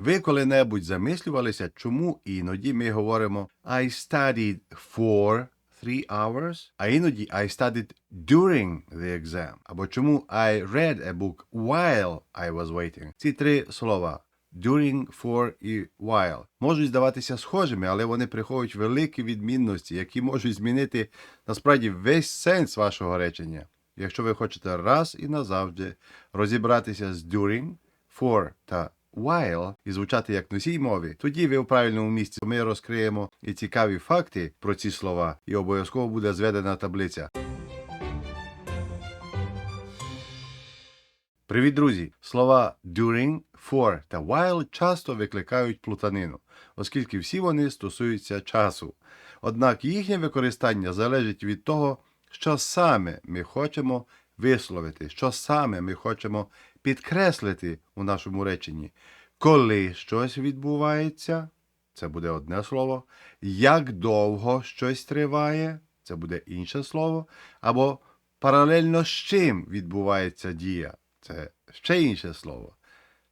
Ви коли-небудь замислювалися, чому іноді ми говоримо I studied for three hours, а іноді I studied during the exam. Або чому I read a book while I was waiting. Ці три слова during, for і while можуть здаватися схожими, але вони приховують великі відмінності, які можуть змінити насправді весь сенс вашого речення. Якщо ви хочете раз і назавжди розібратися з during, for та while і звучати як носій мови, тоді ви в правильному місці. Ми розкриємо і цікаві факти про ці слова, і обов'язково буде зведена таблиця. Привіт, друзі! Слова during, for та while часто викликають плутанину, оскільки всі вони стосуються часу. Однак їхнє використання залежить від того, що саме ми хочемо висловити, що саме ми хочемо підкреслити у нашому реченні. Коли щось відбувається, це буде одне слово. Як довго щось триває, це буде інше слово. Або паралельно з чим відбувається дія, це ще інше слово.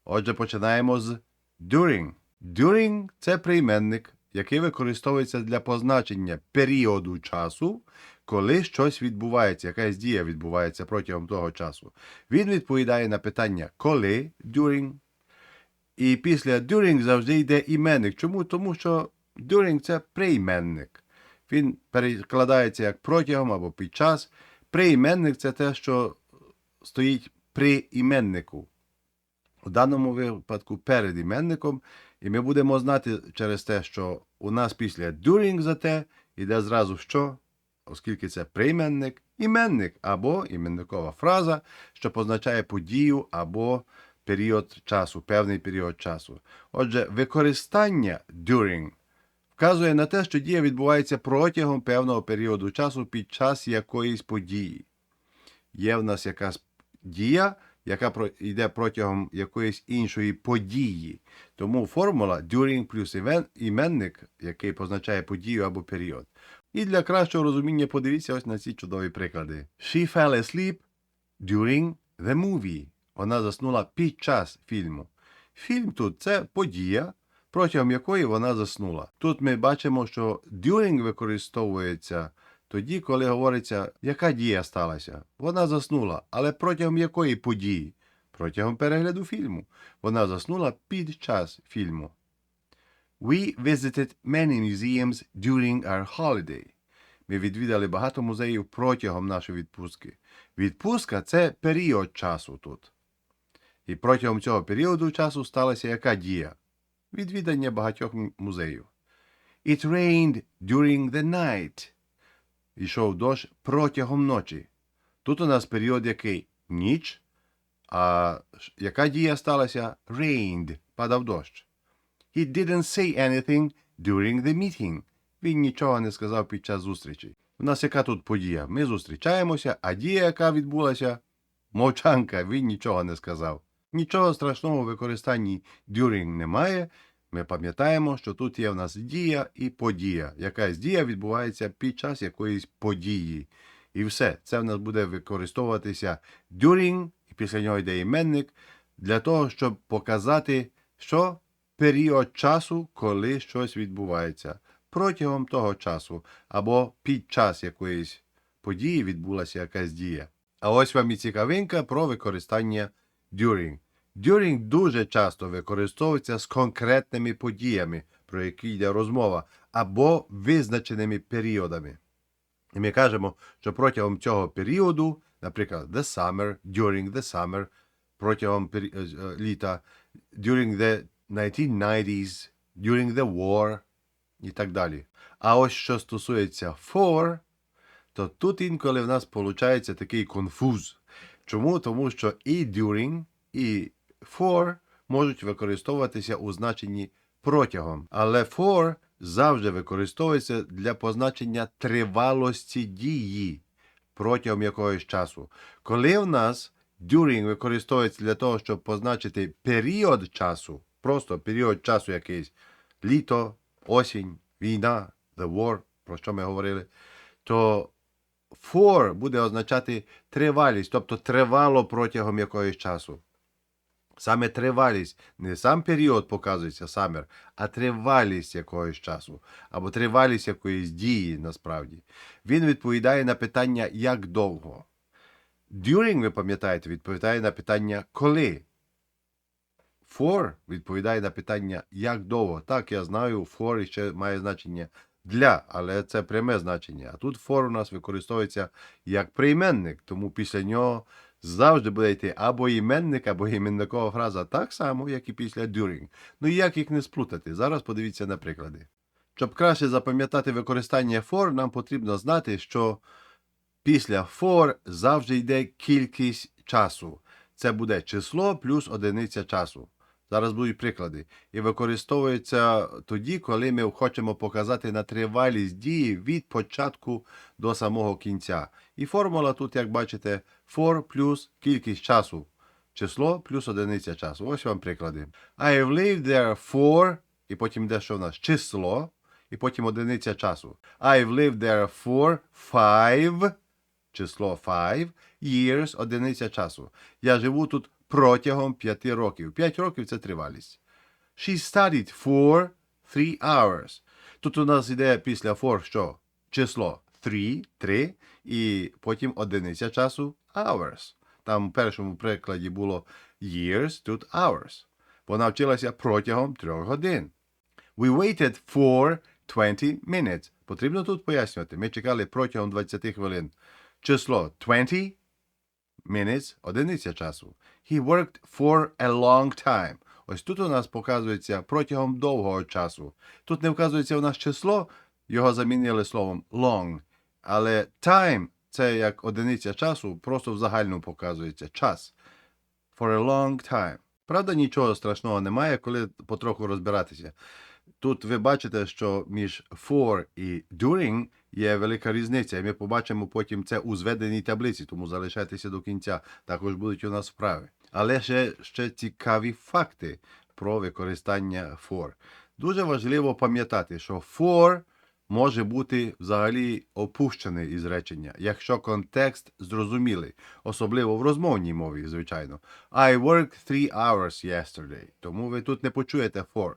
Отже, починаємо з during. During – це прийменник, який використовується для позначення періоду часу, коли щось відбувається, якась дія відбувається протягом того часу. Він відповідає на питання коли during. І після during завжди йде іменник. Чому? Тому що during це прийменник. Він перекладається як протягом або під час. Прийменник це те, що стоїть при іменнику. У даному випадку перед іменником, і ми будемо знати через те, що у нас після during за те йде зразу що, оскільки це прийменник, іменник або іменникова фраза, що позначає подію або період часу, певний період часу. Отже, використання during вказує на те, що дія відбувається протягом певного періоду часу під час якоїсь події. Є в нас якась дія, яка йде протягом якоїсь іншої події. Тому формула during плюс іменник, який позначає подію або період. І для кращого розуміння подивіться ось на ці чудові приклади. She fell asleep during the movie. Вона заснула під час фільму. Фільм тут це подія, протягом якої вона заснула. Тут ми бачимо, що during використовується тоді, коли говориться, яка дія сталася. Вона заснула, але протягом якої події? Протягом перегляду фільму. Вона заснула під час фільму. We visited many museums during our holiday. Ми відвідали багато музеїв протягом нашої відпустки. Відпустка це період часу тут. І протягом цього періоду часу сталася яка дія? Відвідання багатьох музеїв. It rained during the night. Ішов дощ протягом ночі. Тут у нас період який? Ніч. А яка дія сталася? Rained. Падав дощ. He didn't say anything during the meeting. Він нічого не сказав під час зустрічі. У нас яка тут подія? Ми зустрічаємося, а дія, яка відбулася, мовчанка, він нічого не сказав. Нічого страшного в використанні during немає. Ми пам'ятаємо, що тут є в нас дія і подія. Якась дія відбувається під час якоїсь події. І все, це в нас буде використовуватися during, і після нього йде іменник, для того, щоб показати, що період часу, коли щось відбувається. Протягом того часу або під час якоїсь події відбулася якась дія. А ось вам і цікавинка про використання during. During дуже часто використовується з конкретними подіями, про які йде розмова, або визначеними періодами. І ми кажемо, що протягом цього періоду, наприклад, the summer, during the summer, протягом е, е, літа, during the 1990s, during the war і так далі. А ось що стосується for, то тут інколи в нас виходить такий конфуз. Чому? Тому що і during, і for можуть використовуватися у значенні протягом. Але for завжди використовується для позначення тривалості дії протягом якогось часу. Коли в нас during використовується для того, щоб позначити період часу, просто період часу якийсь, літо, осінь, війна, the war, про що ми говорили, то for буде означати тривалість, тобто тривало протягом якогось часу. Саме тривалість, не сам період показується summer, а тривалість якогось часу, або тривалість якоїсь дії насправді. Він відповідає на питання як довго. During, ви пам'ятаєте, відповідає на питання коли. For відповідає на питання як довго. Так, я знаю, for ще має значення для, але це пряме значення. А тут for у нас використовується як прийменник, тому після нього завжди буде йти або іменник, або іменникова фраза так само, як і після during. Ну і як їх не сплутати? Зараз подивіться на приклади. Щоб краще запам'ятати використання for, нам потрібно знати, що після for завжди йде кількість часу. Це буде число плюс одиниця часу. Зараз будуть приклади. І використовується тоді, коли ми хочемо показати на тривалість дії від початку до самого кінця. І формула тут, як бачите, for плюс кількість часу. Число плюс одиниця часу. Ось вам приклади. I lived there for, і потім йде що в нас? Число, і потім одиниця часу. I have lived there for five, число five, years, одиниця часу. Я живу тут протягом п'яти років. П'ять років це тривалість. She studied for three hours. Тут у нас йде після for що? Число three, три, і потім одиниця часу hours. Там в першому прикладі було years, тут hours. Вона вчилася протягом трьох годин. We waited for 20 minutes. Потрібно тут пояснювати. Ми чекали протягом 20 хвилин. Число 20 minutes – одиниця часу. He worked for a long time. Ось тут у нас показується протягом довгого часу. Тут не вказується у нас число, його замінили словом long. Але time – це як одиниця часу, просто в загальному показується час. For a long time. Правда, нічого страшного немає, коли потроху розбиратися. Тут ви бачите, що між for і during є велика різниця, і ми побачимо потім це у зведеній таблиці, тому залишайтеся до кінця. Також будуть у нас вправи. Але ще, ще цікаві факти про використання for. Дуже важливо пам'ятати, що for може бути взагалі опущений із речення, якщо контекст зрозумілий, особливо в розмовній мові, звичайно. I worked three hours yesterday. Тому ви тут не почуєте for.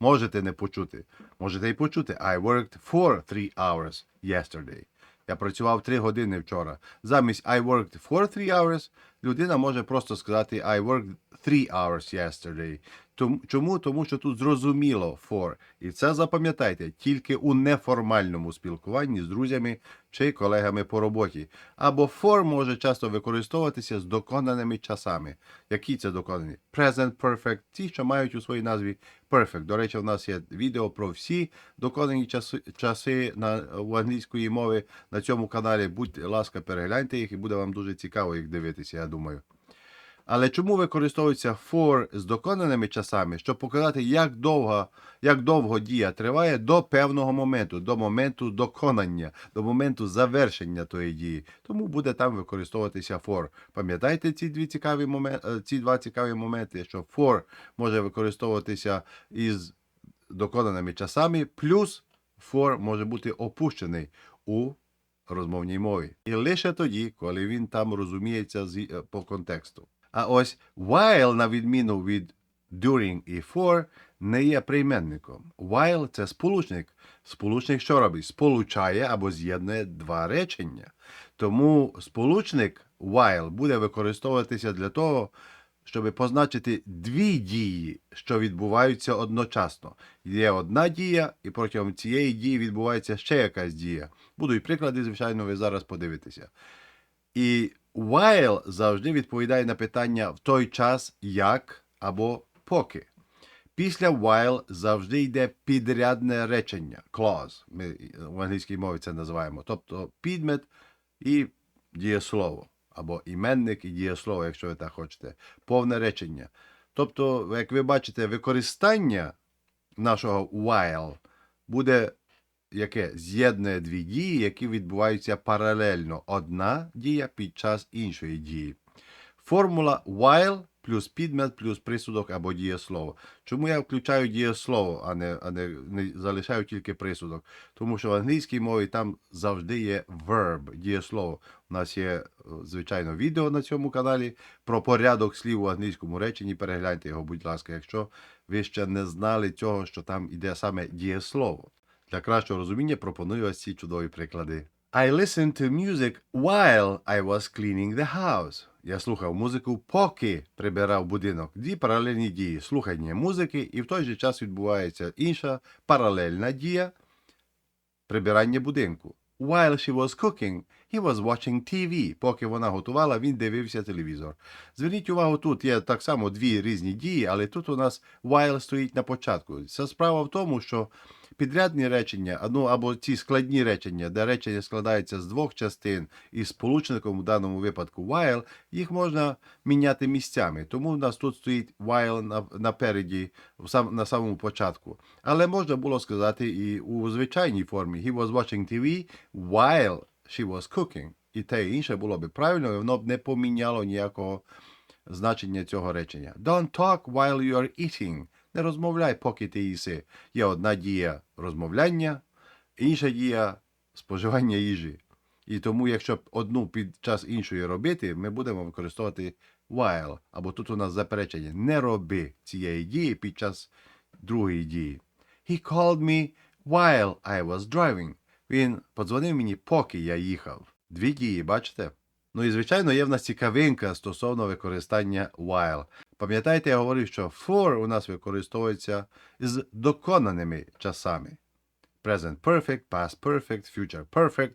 Можете не почути. Можете і почути. I worked for three hours yesterday. Я працював три години вчора. Замість I worked for three hours людина може просто сказати I worked three hours yesterday. Чому? Тому що тут зрозуміло for. І це запам'ятайте тільки у неформальному спілкуванні з друзями чи колегами по роботі. Або for може часто використовуватися з доконаними часами. Які це доконані? Present perfect, ті, що мають у своїй назві perfect. До речі, у нас є відео про всі доконані часи, часи на, в англійської мови на цьому каналі. Будьте ласка, перегляньте їх і буде вам дуже цікаво їх дивитися, я. Але чому використовується for з доконаними часами, щоб показати, як довго, як довго дія триває до певного моменту, до моменту доконання, до моменту завершення тої дії. Тому буде там використовуватися for. Пам'ятайте ці дві цікаві моменти, ці два цікаві моменти, що for може використовуватися із доконаними часами, плюс for може бути опущений у розмовній мові. І лише тоді, коли він там розуміється е, по контексту. А ось while, на відміну від during і for, не є прийменником. While – це сполучник. Сполучник що робить? Сполучає або з'єднує два речення. Тому сполучник while буде використовуватися для того, щоб позначити дві дії, що відбуваються одночасно. Є одна дія, і протягом цієї дії відбувається ще якась дія. Будуть приклади, звичайно, ви зараз подивитеся. І while завжди відповідає на питання в той час, як або поки. Після while завжди йде підрядне речення clause. Ми в англійській мові це називаємо. Тобто підмет і дієслово. Або іменник і дієслово, якщо ви так хочете. Повне речення. Тобто, як ви бачите, використання нашого while буде яке з'єднує дві дії, які відбуваються паралельно. Одна дія під час іншої дії. Формула while плюс підмет, плюс присудок або дієслово. Чому я включаю дієслово, а не, а не, не залишаю тільки присудок? Тому що в англійській мові там завжди є verb, дієслово. У нас є, е, звичайно, відео на цьому каналі про порядок слів у англійському реченні. Перегляньте його, будь ласка, якщо ви ще не знали цього, що там іде саме дієслово. Для кращого розуміння пропоную ось ці чудові приклади. I listened to music while I was cleaning the house. Я слухав музику, поки прибирав будинок. Дві паралельні дії. Слухання музики, і в той же час відбувається інша паралельна дія прибирання будинку. While she was cooking, he was watching TV. Поки вона готувала, він дивився телевізор. Зверніть увагу, тут є так само дві різні дії, але тут у нас while стоїть на початку. Це справа в тому, що підрядні речення, ну або ці складні речення, де речення складаються з двох частин і сполучником, в даному випадку while, їх можна міняти місцями. Тому в нас тут стоїть while на, напереді, на самому початку. Але можна було сказати і у звичайній формі. He was watching TV while she was cooking. І те і інше було б правильно, і воно б не поміняло ніякого значення цього речення. Don't talk while you are eating. Не розмовляй, поки ти їси. Є одна дія розмовляння, інша дія споживання їжі. І тому, якщо одну під час іншої робити, ми будемо використовувати while. Або тут у нас заперечення. Не роби цієї дії під час другої дії. He called me while I was driving. Він подзвонив мені, поки я їхав. Дві дії, бачите? Ну і звичайно, є в нас цікавинка стосовно використання while. Пам'ятаєте, я говорив, що for у нас використовується з доконаними часами. Present perfect, past perfect, future perfect.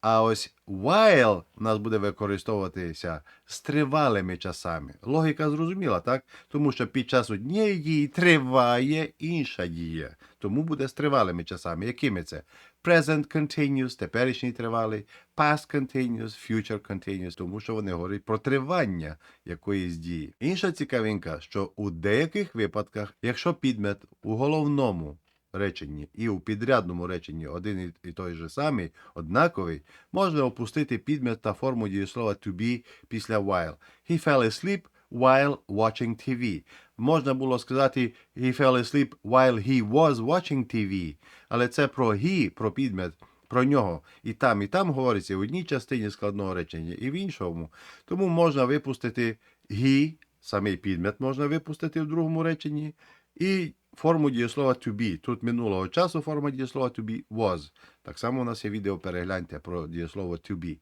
А ось while у нас буде використовуватися з тривалими часами. Логіка зрозуміла, так? Тому що під час однієї дії триває інша дія. Тому буде з тривалими часами. Якими це? Present continuous, теперішній тривалий, past continuous, future continuous, тому що вони говорять про тривання якоїсь дії. Інша цікавинка, що у деяких випадках, якщо підмет у головному реченні і у підрядному реченні один і- той же самий, однаковий, можна опустити підмет та форму дієслова to be після while. He fell asleep while watching TV. Можна було сказати he fell asleep while he was watching TV. Але це про he, про підмет, про нього. І там, і там говориться в одній частині складного речення, і в іншому. Тому можна випустити he, самий підмет можна випустити в другому реченні, і форму дієслова to be. Тут минулого часу форма дієслова to be was. Так само у нас є відео, перегляньте про дієслово to be.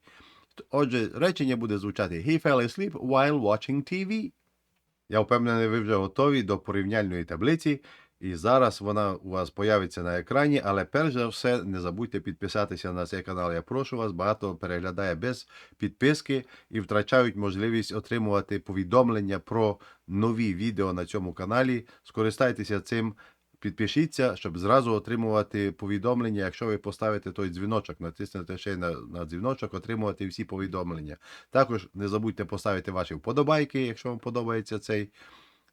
Отже, речення буде звучати He fell asleep while watching TV. Я впевнений, ви вже готові до порівняльної таблиці. І зараз вона у вас появиться на екрані, але перш за все не забудьте підписатися на цей канал. Я прошу вас, багато переглядає без підписки і втрачають можливість отримувати повідомлення про нові відео на цьому каналі. Скористайтеся цим, підпишіться, щоб зразу отримувати повідомлення. Якщо ви поставите той дзвіночок, натиснете ще на, на дзвіночок, отримувати всі повідомлення. Також не забудьте поставити ваші вподобайки, якщо вам подобається цей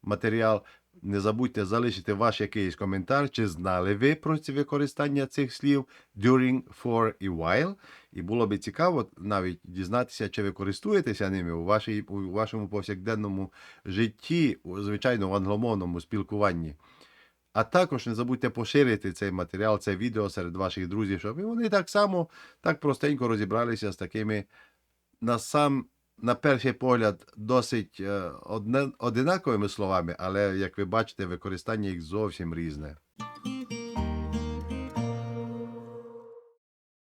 матеріал. Не забудьте залишити ваш якийсь коментар, чи знали ви про ці використання цих слів during, for і while. І було би цікаво навіть дізнатися, чи ви користуєтеся ними у, вашій, у вашому повсякденному житті, звичайно, в англомовному спілкуванні. А також не забудьте поширити цей матеріал, це відео серед ваших друзів, щоб вони так само так простенько розібралися з такими на сам на перший погляд досить е, одне, одинаковими словами, але, як ви бачите, використання їх зовсім різне.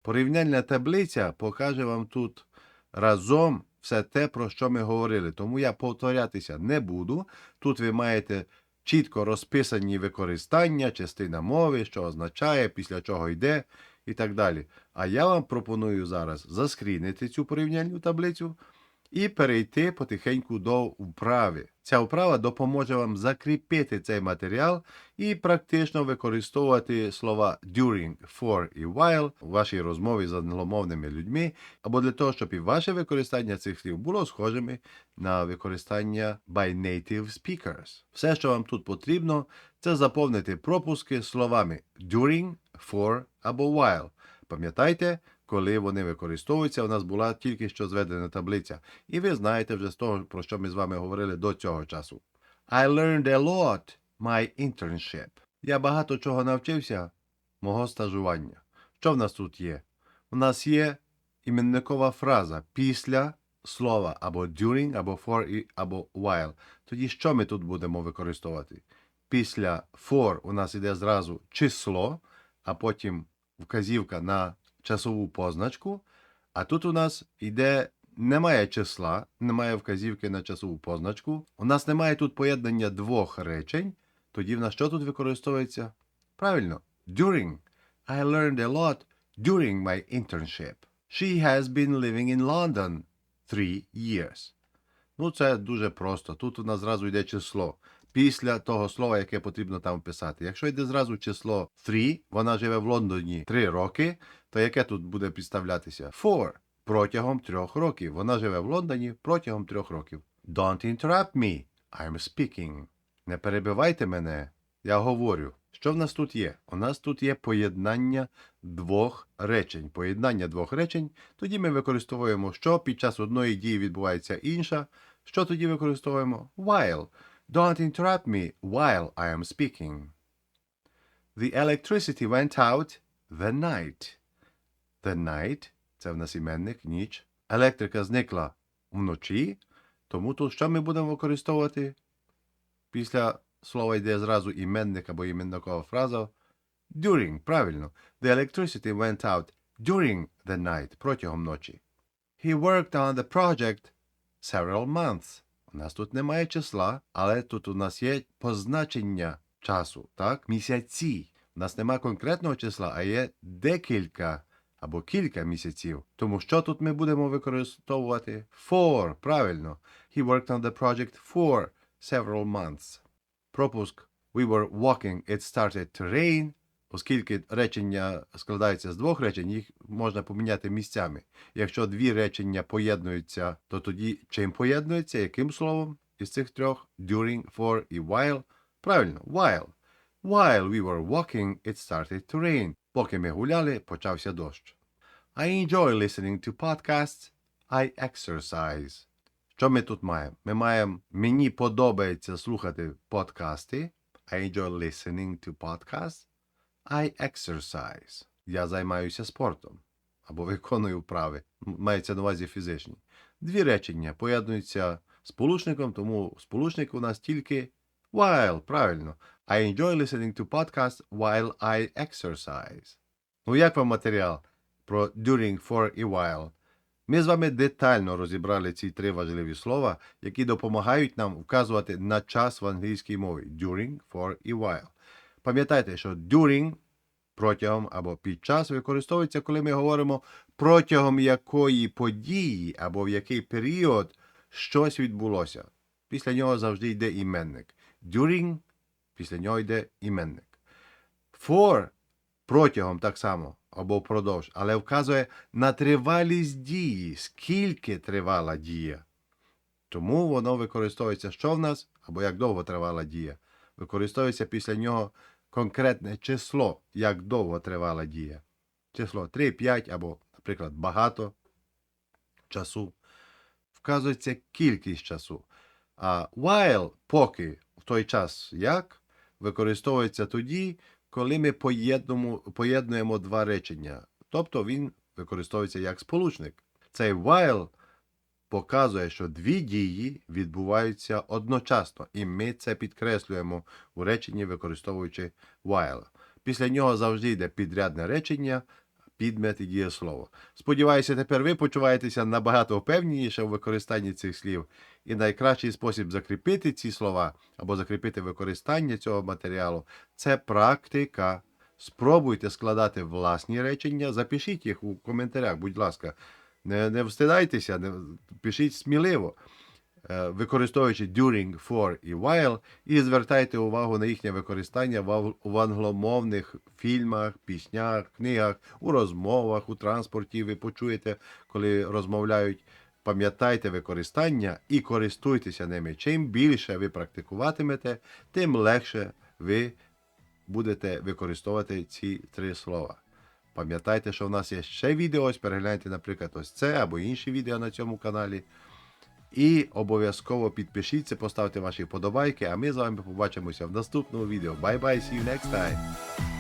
Порівняльна таблиця покаже вам тут разом все те, про що ми говорили. Тому я повторятися не буду. Тут ви маєте чітко розписані використання, частина мови, що означає, після чого йде і так далі. А я вам пропоную зараз заскрінити цю порівняльну таблицю і перейти потихеньку до вправи. Ця вправа допоможе вам закріпити цей матеріал і практично використовувати слова during, for і while у вашій розмові з англомовними людьми, або для того, щоб і ваше використання цих слів було схожими на використання by native speakers. Все, що вам тут потрібно, це заповнити пропуски словами during, for або while. Пам'ятайте, коли вони використовуються. У нас була тільки що зведена таблиця. І ви знаєте вже з того, про що ми з вами говорили до цього часу. I learned a lot my internship. Я багато чого навчився мого стажування. Що в нас тут є? У нас є іменникова фраза після слова або during, або for, або while. Тоді що ми тут будемо використовувати? Після for у нас іде зразу число, а потім вказівка на часову позначку. А тут у нас іде немає числа, немає вказівки на часову позначку. У нас немає тут поєднання двох речень. Тоді в нас що тут використовується? Правильно, during. I learned a lot during my internship. She has been living in London three years. Ну, це дуже просто. Тут у нас зразу йде число. Після того слова, яке потрібно там писати. Якщо йде зразу число 3, вона живе в Лондоні 3 роки, то яке тут буде підставлятися? Four. Протягом трьох років. Вона живе в Лондоні протягом трьох років. Don't interrupt me. I'm speaking. Не перебивайте мене. Я говорю. Що в нас тут є? У нас тут є поєднання двох речень. Поєднання двох речень. Тоді ми використовуємо, що під час одної дії відбувається інша. Що тоді використовуємо? While. Don't interrupt me while I am speaking. The electricity went out the night. The night це в нас іменник, ніч. Електрика зникла вночі. Тому тут що ми будемо використовувати? Після слова йде зразу іменник або іменникова фраза. During, правильно. The electricity went out during the night, протягом ночі. He worked on the project several months. У нас тут немає числа, але тут у нас є позначення часу, так? Місяці. У нас немає конкретного числа, а є декілька або кілька місяців. Тому що тут ми будемо використовувати? For, правильно. He worked on the project for several months. Пропуск We were walking, it started to rain. Оскільки речення складаються з двох речень, їх можна поміняти місцями. Якщо дві речення поєднуються, то тоді чим поєднуються? Яким словом із цих трьох? During, for і while? Правильно, while. While we were walking, it started to rain. Поки ми гуляли, почався дощ. I enjoy listening to podcasts. I exercise. Що ми тут маємо? Ми маємо мені подобається слухати подкасти. I enjoy listening to podcasts. I exercise. Я займаюся спортом або виконую вправи. Мається на увазі фізичні. Дві речення поєднуються сполучником, тому сполучник у нас тільки while, правильно. I enjoy listening to podcasts while I exercise. Ну як вам матеріал про during, for і while? Ми з вами детально розібрали ці три важливі слова, які допомагають нам вказувати на час в англійській мові during, for і while. Пам'ятайте, що during протягом або під час використовується, коли ми говоримо протягом якої події або в який період щось відбулося. Після нього завжди йде іменник. During після нього йде іменник. For протягом так само або впродовж, але вказує на тривалість дії, скільки тривала дія. Тому воно використовується що в нас, або як довго тривала дія. Використовується після нього конкретне число, як довго тривала дія. Число 3, 5 або, наприклад, багато часу. Вказується кількість часу. А while поки в той час як використовується тоді, коли ми поєднуємо, два речення. Тобто він використовується як сполучник. Цей while показує, що дві дії відбуваються одночасно, і ми це підкреслюємо у реченні, використовуючи while. Після нього завжди йде підрядне речення, підмет і дієслово. Сподіваюся, тепер ви почуваєтеся набагато впевненіше у використанні цих слів. І найкращий спосіб закріпити ці слова або закріпити використання цього матеріалу це практика. Спробуйте складати власні речення, запишіть їх у коментарях, будь ласка. Не, не встидайтеся, не, пишіть сміливо, е, використовуючи during, for і while, і звертайте увагу на їхнє використання в, в англомовних фільмах, піснях, книгах, у розмовах, у транспорті. Ви почуєте, коли розмовляють. Пам'ятайте використання і користуйтеся ними. Чим більше ви практикуватимете, тим легше ви будете використовувати ці три слова. Пам'ятайте, що в нас є ще відео. Ось перегляньте, наприклад, ось це або інші відео на цьому каналі. І обов'язково підпишіться, поставте ваші вподобайки, а ми з вами побачимося в наступному відео. Bye bye, see you next time!